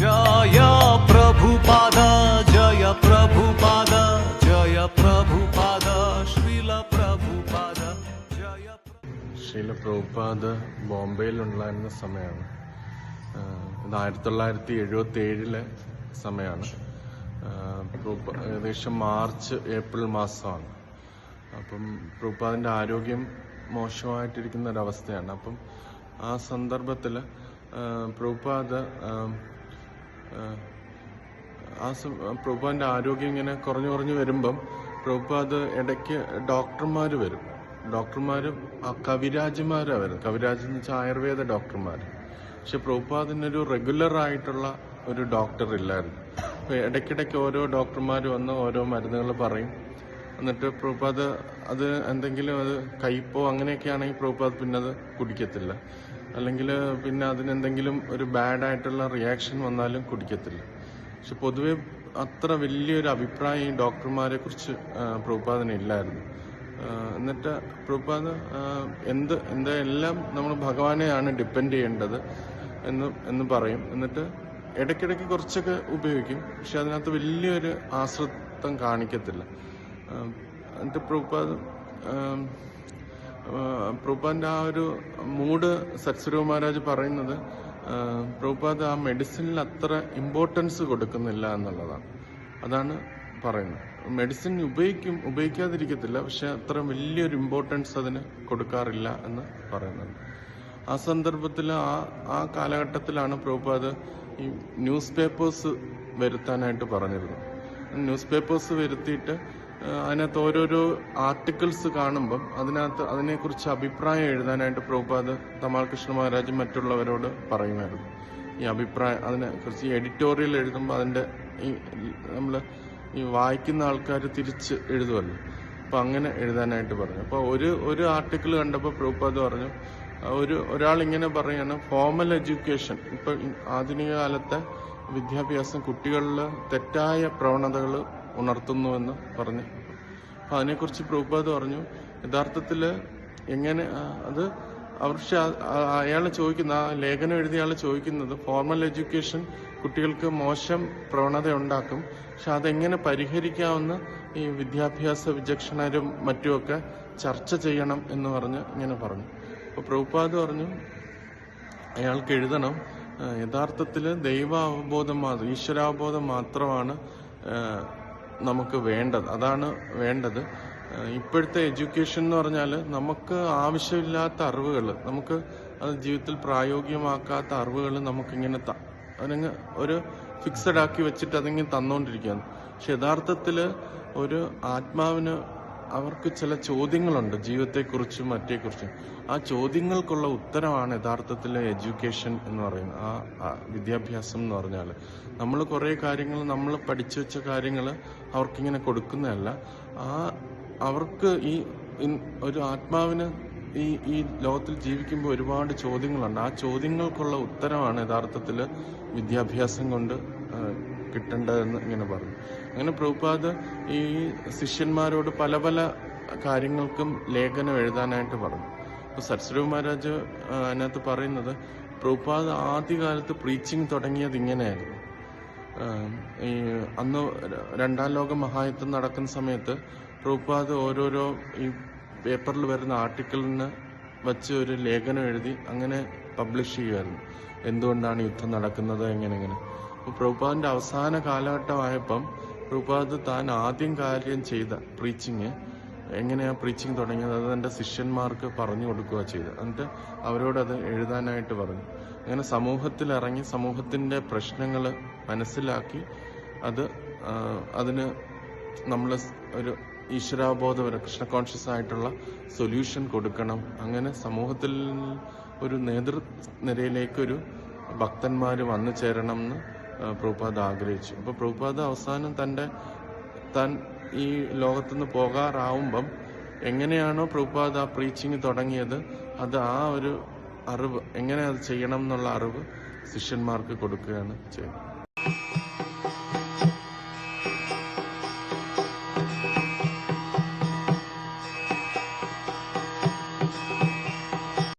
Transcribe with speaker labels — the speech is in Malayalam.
Speaker 1: ജയ പ്രഭുപാദ ജയ പ്രഭുപാദ ജയ
Speaker 2: പ്രഭുപാദ പ്രഭുപാദ ജയ ബോംബെയിലുണ്ടായിരുന്ന സമയമാണ്. ഇത് ആയിരത്തി തൊള്ളായിരത്തി എഴുപത്തി ഏഴിലെ സമയമാണ് ഏകദേശം മാർച്ച് ഏപ്രിൽ മാസമാണ്. അപ്പം പ്രഭുപാദിന്റെ ആരോഗ്യം മോശമായിട്ടിരിക്കുന്ന ഒരവസ്ഥയാണ് അപ്പം ആ സന്ദർഭത്തിൽ പ്രഭുപാദ ആം, പ്രഭുപാദിന്റെ ആരോഗ്യം ഇങ്ങനെ കുറഞ്ഞു കുറഞ്ഞു വരുമ്പം പ്രഭുപാദ് ഇടയ്ക്ക് ഡോക്ടർമാർ വരും. ഡോക്ടർമാർ ആ കവിരാജ്മാരാണ് വരും കവിരാജ് എന്ന് വെച്ചാൽ ആയുർവേദ ഡോക്ടർമാർ പക്ഷെ പ്രഭുപാദിനൊരു റെഗുലർ ആയിട്ടുള്ള ഒരു ഡോക്ടർ ഇല്ലായിരുന്നു. ഇടയ്ക്കിടയ്ക്ക് ഓരോ ഡോക്ടർമാർ വന്ന് ഓരോ മരുന്നുകൾ പറയും. എന്നിട്ട് പ്രഭുപാദ് അത് എന്തെങ്കിലും അത് കയ്പോ അങ്ങനെയൊക്കെ ആണെങ്കിൽ പ്രഭുപാദ് പിന്നെ അത് കുടിക്കത്തില്ല. അല്ലെങ്കിൽ പിന്നെ അതിനെന്തെങ്കിലും ഒരു ബാഡ് ആയിട്ടുള്ള റിയാക്ഷൻ വന്നാലും കുടിക്കത്തില്ല. പക്ഷെ പൊതുവെ അത്ര വലിയൊരു അഭിപ്രായം ഈ ഡോക്ടർമാരെ കുറിച്ച് പ്രഭുപാദന് ഇല്ലായിരുന്നു. എന്നിട്ട് പ്രഭുപാദ് എന്ത് എന്താ എല്ലാം നമ്മൾ ഭഗവാനെയാണ് ഡിപ്പെൻഡ് ചെയ്യേണ്ടത് എന്ന് എന്ന് പറയും. എന്നിട്ട് ഇടയ്ക്കിടയ്ക്ക് കുറച്ചൊക്കെ ഉപയോഗിക്കും. പക്ഷെ അതിനകത്ത് വലിയൊരു ആശ്രിത്വം കാണിക്കത്തില്ല. എന്നിട്ട് പ്രഭുപാദ് പ്രഭുപാദിന്റെ ആ ഒരു മൂഡ് സത്സുരവ് മഹാരാജ് പറയുന്നത് പ്രഭുപാദ് ആ മെഡിസിനിൽ അത്ര ഇമ്പോർട്ടൻസ് കൊടുക്കുന്നില്ല എന്നുള്ളതാണ്. അതാണ് പറയുന്നത്. മെഡിസിൻ ഉപയോഗിക്കും ഉപയോഗിക്കാതിരിക്കത്തില്ല പക്ഷെ അത്ര വലിയൊരു ഇമ്പോർട്ടൻസ് അതിന് കൊടുക്കാറില്ല എന്ന് പറയുന്നുണ്ട് ആ സന്ദർഭത്തിൽ ആ ആ കാലഘട്ടത്തിലാണ് പ്രഭുപാദ് ഈ ന്യൂസ് പേപ്പേഴ്സ് വരുത്താനായിട്ട് പറഞ്ഞിരുന്നത്. ന്യൂസ് പേപ്പേഴ്സ് വരുത്തിയിട്ട് അതിനകത്ത് ഓരോരോ ആർട്ടിക്കിൾസ് കാണുമ്പം അതിനകത്ത് അതിനെക്കുറിച്ച് അഭിപ്രായം എഴുതാനായിട്ട് പ്രഭുപാദ് തമാൽകൃഷ്ണ മഹാരാജ് മറ്റുള്ളവരോട് പറയുമായിരുന്നു. ഈ അഭിപ്രായം അതിനെ കുറിച്ച് എഡിറ്റോറിയൽ എഴുതുമ്പോൾ അതിന്റെ ഈ നമ്മൾ ഈ വായിക്കുന്ന ആൾക്കാർ തിരിച്ച് എഴുതുമല്ലോ അപ്പം അങ്ങനെ എഴുതാനായിട്ട് പറഞ്ഞു. അപ്പോൾ ഒരു ഒരു ആർട്ടിക്കിൾ കണ്ടപ്പോൾ പ്രഭുപാദ് പറഞ്ഞു ഒരു ഒരാൾ ഇങ്ങനെ പറയാണ് ഫോമൽ എഡ്യൂക്കേഷൻ ഇപ്പം ആധുനിക കാലത്തെ വിദ്യാഭ്യാസം കുട്ടികളിൽ തെറ്റായ പ്രവണതകൾ ഉണർത്തുന്നുവെന്ന് പറഞ്ഞു. അപ്പൊ അതിനെക്കുറിച്ച് പ്രഭുപാദ് പറഞ്ഞു യഥാർത്ഥത്തിൽ എങ്ങനെ അത് അവർ അയാൾ ചോദിക്കുന്ന ആ ലേഖനം എഴുതിയ ആൾ ചോദിക്കുന്നത് ഫോർമൽ എഡ്യൂക്കേഷൻ കുട്ടികൾക്ക് മോശം പ്രവണത ഉണ്ടാക്കും പക്ഷെ അതെങ്ങനെ പരിഹരിക്കാമെന്ന് ഈ വിദ്യാഭ്യാസ വിചക്ഷണരും മറ്റുമൊക്കെ ചർച്ച ചെയ്യണം എന്ന് പറഞ്ഞ് ഇങ്ങനെ പറഞ്ഞു. അപ്പൊ പ്രഭുപാദ് പറഞ്ഞു അയാൾക്ക് എഴുതണം യഥാർത്ഥത്തിൽ യഥാർത്ഥത്തിൽ ദൈവ അവബോധം മാത്രം ഈശ്വരാവബോധം മാത്രമാണ് നമുക്ക് വേണ്ടത്. അതാണ് വേണ്ടത്. ഇപ്പോഴത്തെ എഡ്യൂക്കേഷൻ എന്ന് പറഞ്ഞാൽ നമുക്ക് ആവശ്യമില്ലാത്ത അറിവുകൾ നമുക്ക് അത് ജീവിതത്തിൽ പ്രായോഗികമാക്കാത്ത അറിവുകൾ നമുക്കിങ്ങനെ അതിനങ്ങ് ഒരു ഫിക്സഡ് ആക്കി വെച്ചിട്ട് അതിങ്ങനെ തന്നുകൊണ്ടിരിക്കുകയാണ് പക്ഷെ യഥാർത്ഥത്തിൽ ഒരു ആത്മാവിന് അവർക്ക് ചില ചോദ്യങ്ങളുണ്ട് ജീവിതത്തെക്കുറിച്ചും മറ്റേക്കുറിച്ചും. ആ ചോദ്യങ്ങൾക്കുള്ള ഉത്തരമാണ് യഥാർത്ഥത്തിൽ എഡ്യൂക്കേഷൻ എന്ന് പറയുന്നത്. ആ വിദ്യാഭ്യാസം എന്ന് പറഞ്ഞാൽ നമ്മൾ കുറേ കാര്യങ്ങൾ നമ്മൾ പഠിച്ചു വെച്ച കാര്യങ്ങൾ അവർക്കിങ്ങനെ കൊടുക്കുന്നതല്ല. ആ അവർക്ക് ഈ ഒരു ആത്മാവിന് ഈ ഈ ലോകത്തിൽ ജീവിക്കുമ്പോൾ ഒരുപാട് ചോദ്യങ്ങളുണ്ട്. ആ ചോദ്യങ്ങൾക്കുള്ള ഉത്തരമാണ് യഥാർത്ഥത്തിൽ വിദ്യാഭ്യാസം കൊണ്ട് കിട്ടേണ്ടതെന്ന് ഇങ്ങനെ പറഞ്ഞു. അങ്ങനെ പ്രഭുപാദ് ഈ ശിഷ്യന്മാരോട് പല പല കാര്യങ്ങൾക്കും ലേഖനം എഴുതാനായിട്ട് പറഞ്ഞു. അപ്പൊ സത്സ്വരൂപ മഹാരാജ് അതിനകത്ത് പറയുന്നത് പ്രഭുപാദ് ആദ്യകാലത്ത് പ്രീച്ചിങ് തുടങ്ങിയത് ഇങ്ങനെയായിരുന്നു. ഈ അന്ന് രണ്ടാം ലോക മഹായുദ്ധം നടക്കുന്ന സമയത്ത് പ്രഭുപാദ് ഓരോരോ ഈ പേപ്പറിൽ വരുന്ന ആർട്ടിക്കിളിന് വച്ച് ഒരു ലേഖനം എഴുതി അങ്ങനെ പബ്ലിഷ് ചെയ്യുമായിരുന്നു എന്തുകൊണ്ടാണ് യുദ്ധം നടക്കുന്നത്? എങ്ങനെ എങ്ങനെ? പ്രഭുപാദിന്റെ അവസാന കാലഘട്ടമായപ്പം പ്രഭുപാദ് താൻ ആദ്യം കാര്യം ചെയ്ത പ്രീച്ചിങ് എങ്ങനെയാ പ്രീച്ചിങ് തുടങ്ങിയത്? അത് തന്റെ ശിഷ്യന്മാർക്ക് പറഞ്ഞു കൊടുക്കുക ചെയ്തത്. എന്നിട്ട് അവരോട് അത് എഴുതാനായിട്ട് പറഞ്ഞു. അങ്ങനെ സമൂഹത്തിൽ ഇറങ്ങി സമൂഹത്തിന്റെ പ്രശ്നങ്ങൾ മനസ്സിലാക്കി അത് അതിന് നമ്മൾ ഒരു ഈശ്വരാബോധപര കൃഷ്ണ കോൺഷ്യസ് ആയിട്ടുള്ള സൊല്യൂഷൻ കൊടുക്കണം. അങ്ങനെ സമൂഹത്തിൽ ഒരു നേതൃ നിരയിലേക്കൊരു ഭക്തന്മാർ വന്നു ചേരണം എന്ന് പ്രഭുപാദ് ആഗ്രഹിച്ചു. അപ്പൊ പ്രഭുപാദ അവസാനം തന്റെ താൻ ഈ ലോകത്തുനിന്ന് പോകാറാവുമ്പം എങ്ങനെയാണോ പ്രഭുപാദ ആ പ്രീച്ചിങ് തുടങ്ങിയത് അത് ആ ഒരു അറിവ് എങ്ങനെ അത് ചെയ്യണം എന്നുള്ള അറിവ് ശിഷ്യന്മാർക്ക് കൊടുക്കുകയാണ് ചെയ്യുന്നത്